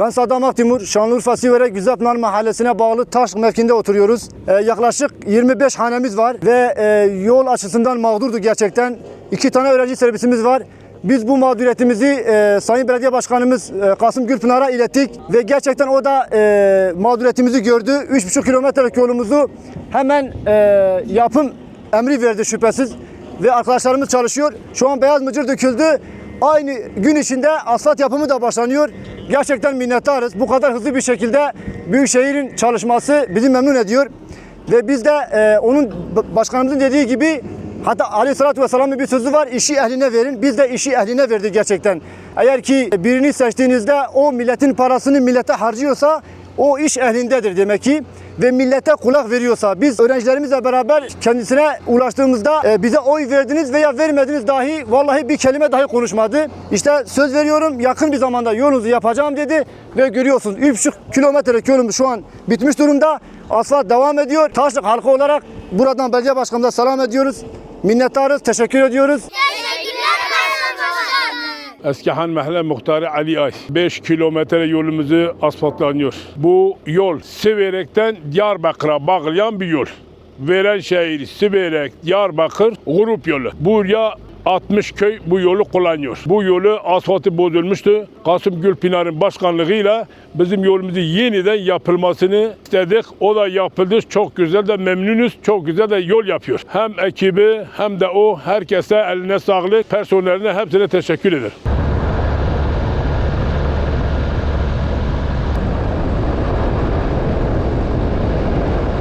Ben Saddam Aktimur, Şanlıurfa Siverek Güzelpınar Mahallesi'ne bağlı Taş mevkinde oturuyoruz. Ee, yaklaşık 25 hanemiz var ve e, yol açısından mağdurdu gerçekten. İki tane öğrenci servisimiz var. Biz bu mağduriyetimizi e, Sayın Belediye Başkanımız e, Kasım Gülpınar'a ilettik ve gerçekten o da e, mağduriyetimizi gördü. 3,5 kilometrelik yolumuzu hemen e, yapım emri verdi şüphesiz ve arkadaşlarımız çalışıyor. Şu an beyaz mıcır döküldü. Aynı gün içinde asfalt yapımı da başlanıyor. Gerçekten minnettarız. Bu kadar hızlı bir şekilde Büyükşehir'in çalışması bizi memnun ediyor. Ve biz de e, onun başkanımızın dediği gibi hatta Aleyhisselatü Vesselam'ın bir sözü var. işi ehline verin. Biz de işi ehline verdik gerçekten. Eğer ki birini seçtiğinizde o milletin parasını millete harcıyorsa o iş ehlindedir demek ki ve millete kulak veriyorsa biz öğrencilerimizle beraber kendisine ulaştığımızda e, bize oy verdiniz veya vermediniz dahi vallahi bir kelime dahi konuşmadı. İşte söz veriyorum yakın bir zamanda yolunuzu yapacağım dedi ve görüyorsunuz 3,5 kilometrelik yolumuz şu an bitmiş durumda. Asfalt devam ediyor. Taşlık halkı olarak buradan belediye başkanımıza selam ediyoruz. Minnettarız, teşekkür ediyoruz. Eskihan Mahalle Muhtarı Ali Ay. 5 kilometre yolumuzu asfaltlanıyor. Bu yol Siverek'ten Diyarbakır'a bağlayan bir yol. Veren şehir Siverek, Diyarbakır grup yolu. Buraya 60 köy bu yolu kullanıyor. Bu yolu asfaltı bozulmuştu. Kasım Gülpınar'ın başkanlığıyla bizim yolumuzu yeniden yapılmasını istedik. O da yapıldı. Çok güzel de memnunuz. Çok güzel de yol yapıyor. Hem ekibi hem de o herkese eline sağlık. Personeline hepsine teşekkür ederim.